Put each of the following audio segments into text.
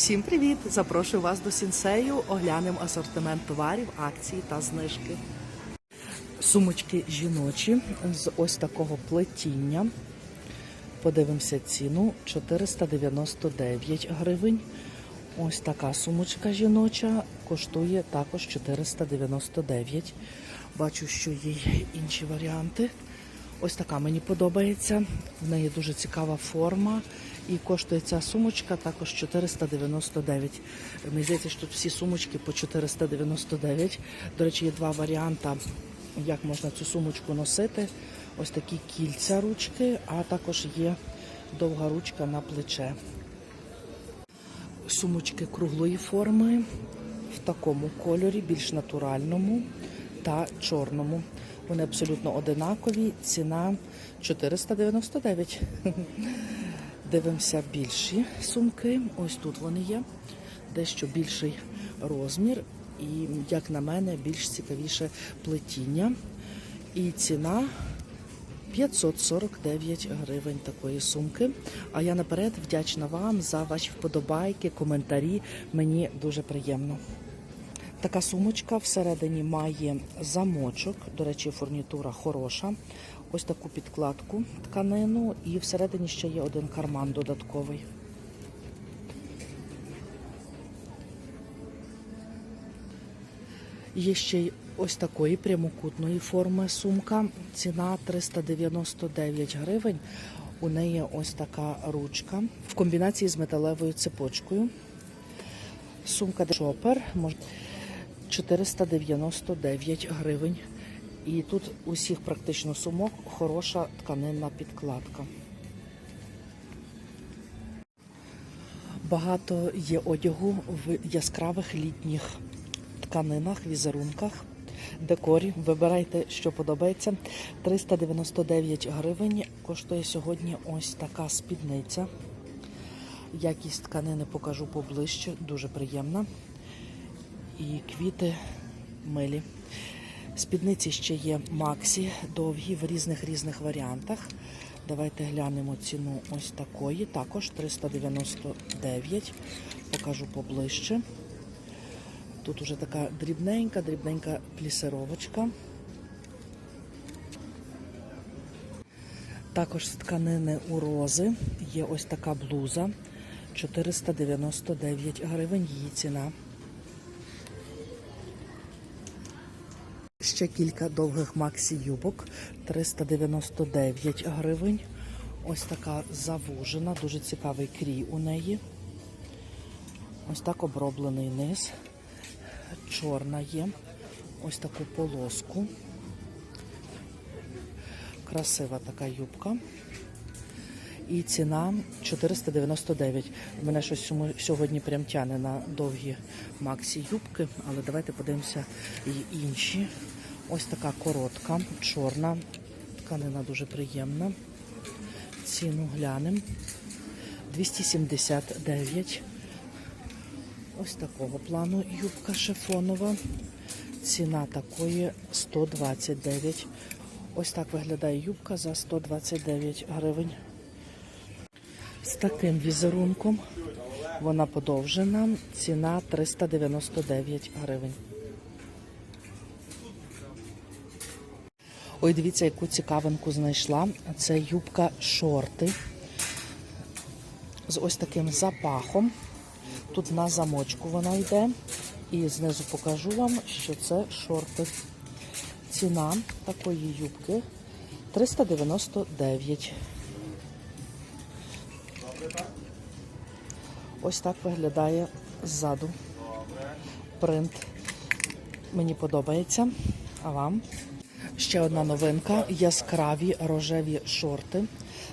Всім привіт! Запрошую вас до сінсею. Оглянемо асортимент товарів, акції та знижки. Сумочки жіночі з ось такого плетіння. Подивимося ціну 499 гривень. Ось така сумочка жіноча коштує також 499. Бачу, що є інші варіанти. Ось така мені подобається. В неї дуже цікава форма. І коштує ця сумочка також 499. Мені здається, що тут всі сумочки по 499. До речі, є два варіанти, як можна цю сумочку носити. Ось такі кільця ручки, а також є довга ручка на плече. Сумочки круглої форми в такому кольорі, більш натуральному та чорному. Вони абсолютно одинакові. Ціна 499. Дивимося більші сумки. Ось тут вони є. Дещо більший розмір. І, як на мене, більш цікавіше плетіння. І ціна 549 гривень такої сумки. А я наперед вдячна вам за ваші вподобайки, коментарі. Мені дуже приємно. Така сумочка всередині має замочок. До речі, фурнітура хороша. Ось таку підкладку тканину, і всередині ще є один карман додатковий. Є ще й ось такої прямокутної форми сумка. Ціна 399 гривень. У неї ось така ручка в комбінації з металевою цепочкою. Сумка шопер 499 гривень. І тут усіх практично сумок хороша тканинна підкладка. Багато є одягу в яскравих літніх тканинах, візерунках, декорі. Вибирайте, що подобається. 399 гривень коштує сьогодні ось така спідниця. Якість тканини покажу поближче, дуже приємна. І квіти милі. Спідниці ще є Максі, довгі в різних різних варіантах. Давайте глянемо ціну ось такої. Також 399. Покажу поближче. Тут уже така дрібненька, дрібненька плісировочка. Також з тканини у рози є ось така блуза. 499 гривень її ціна. Ще кілька довгих максі юбок 399 гривень. Ось така завужена, дуже цікавий крій у неї. Ось так оброблений низ. Чорна є. Ось таку полоску. Красива така юбка. І ціна 499. Мене щось сьогодні прям тяне на довгі максі юбки, але давайте подивимося і інші. Ось така коротка, чорна. Тканина дуже приємна. Ціну глянемо. 279. Ось такого плану юбка шифонова. Ціна такої 129. Ось так виглядає юбка за 129 гривень. З таким візерунком вона подовжена. Ціна 399 гривень. Ой, дивіться, яку цікавинку знайшла. Це юбка шорти з ось таким запахом. Тут на замочку вона йде. І знизу покажу вам, що це шорти. Ціна такої юбки 399. Ось так виглядає ззаду. Принт мені подобається. А вам? Ще одна новинка: яскраві рожеві шорти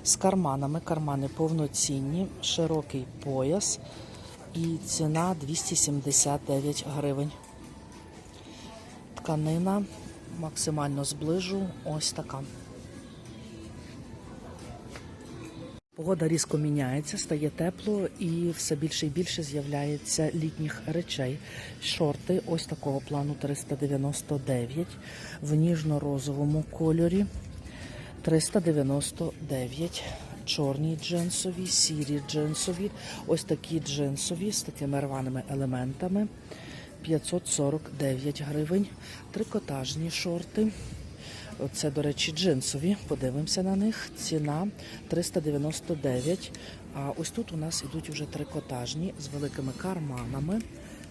з карманами. Кармани повноцінні, широкий пояс. І ціна 279 гривень. Тканина максимально зближу. Ось така. Погода різко міняється, стає тепло і все більше і більше з'являється літніх речей. Шорти ось такого плану 399 в ніжно-розовому кольорі 399. чорні джинсові, сірі джинсові, ось такі джинсові з такими рваними елементами. 549 гривень. Трикотажні шорти. Це, до речі, джинсові. Подивимося на них. Ціна 399. А ось тут у нас ідуть вже трикотажні з великими карманами.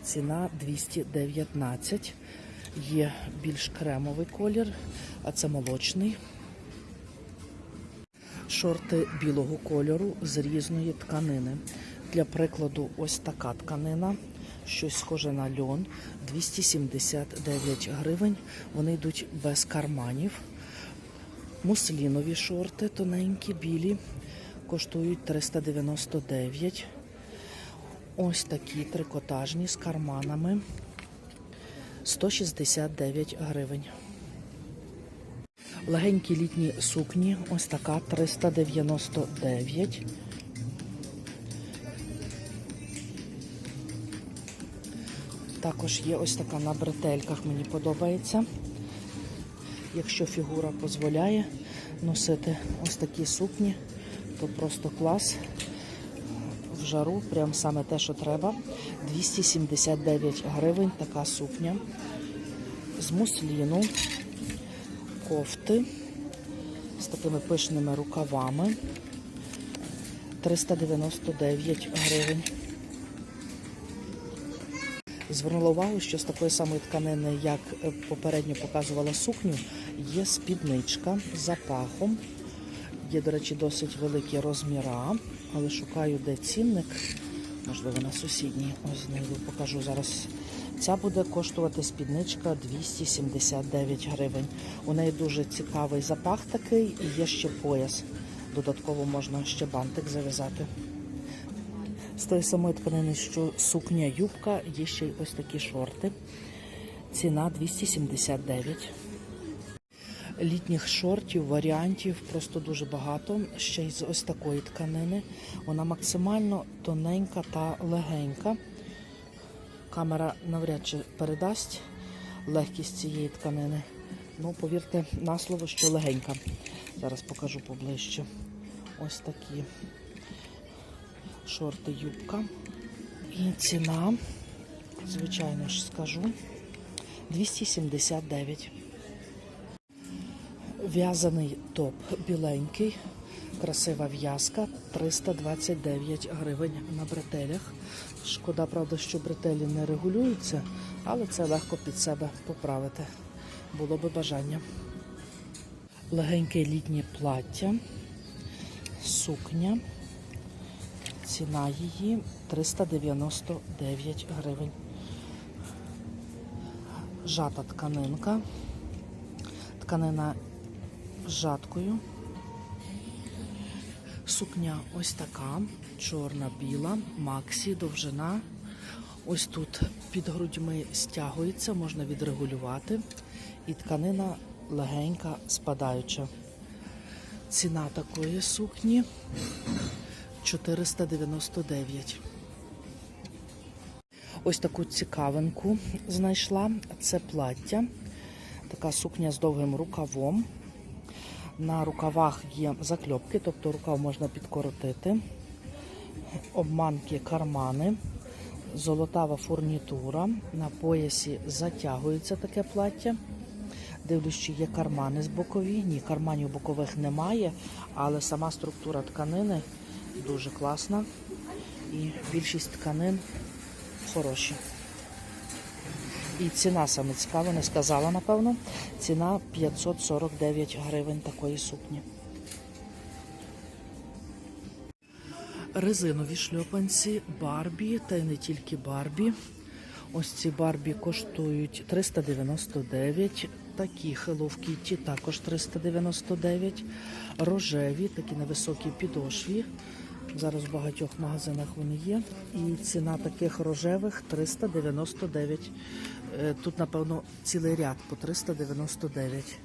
Ціна 219. Є більш кремовий колір, а це молочний. Шорти білого кольору з різної тканини. Для прикладу, ось така тканина, щось схоже на льон, 279 гривень. Вони йдуть без карманів. Муслінові шорти тоненькі, білі, коштують 399. Ось такі трикотажні з карманами 169 гривень. Легенькі літні сукні, ось така 399. Також є ось така на бретельках, мені подобається. Якщо фігура дозволяє носити ось такі сукні, то просто клас. В жару, прям саме те, що треба. 279 гривень така сукня. З мусліну, кофти з такими пишними рукавами. 399 гривень. Звернула увагу, що з такої самої тканини, як е, попередньо показувала сукню, є спідничка з запахом. Є, до речі, досить великі розміра, але шукаю, де цінник. Можливо, на сусідній. Ось знайду, покажу зараз. Ця буде коштувати спідничка 279 гривень. У неї дуже цікавий запах такий і є ще пояс. Додатково можна ще бантик зав'язати. З тої самої тканини, що сукня юбка, є ще й ось такі шорти. Ціна 279. Літніх шортів, варіантів просто дуже багато. Ще й з ось такої тканини. Вона максимально тоненька та легенька. Камера навряд чи передасть легкість цієї тканини. Ну, повірте на слово, що легенька. Зараз покажу поближче. Ось такі шорти юбка. І ціна, звичайно ж скажу, 279. В'язаний топ біленький, красива в'язка, 329 гривень на бретелях. Шкода, правда, що бретелі не регулюються, але це легко під себе поправити. Було би бажання. Легеньке літнє плаття, сукня. Ціна її 399 гривень. Жата тканинка. Тканина жаткою. Сукня ось така, чорна-біла, максі, довжина. Ось тут під грудьми стягується, можна відрегулювати. І тканина легенька, спадаюча. Ціна такої сукні 499. Ось таку цікавинку знайшла. Це плаття. Така сукня з довгим рукавом. На рукавах є закльопки, тобто рукав можна підкоротити. Обманки кармани, золотава фурнітура. На поясі затягується таке плаття. Дивлюсь, чи є кармани з бокові. Ні, карманів бокових немає, але сама структура тканини дуже класна. І більшість тканин хороші. І ціна саме цікава, не сказала, напевно. Ціна 549 гривень такої сукні. Резинові шльопанці Барбі, та й не тільки Барбі. Ось ці Барбі коштують 399. Такі Hello Kitty також 399. Рожеві, такі на високій підошві. Зараз в багатьох магазинах вони є. І ціна таких рожевих 399. Е, Тут, напевно, цілий ряд по 399.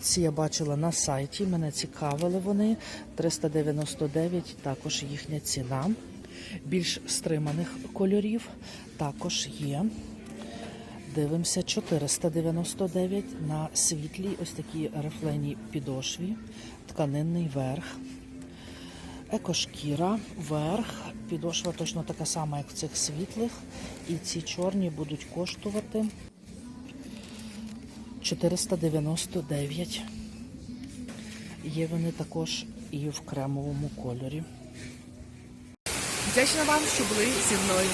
Ці я бачила на сайті, мене цікавили вони. 399 також їхня ціна. Більш стриманих кольорів також є. Дивимося 499 на світлій ось такій рифленій підошві, тканинний верх. Екошкіра, верх, підошва точно така сама, як в цих світлих. І ці чорні будуть коштувати 499. Є вони також і в кремовому кольорі. Вдячна вам, що були зі мною.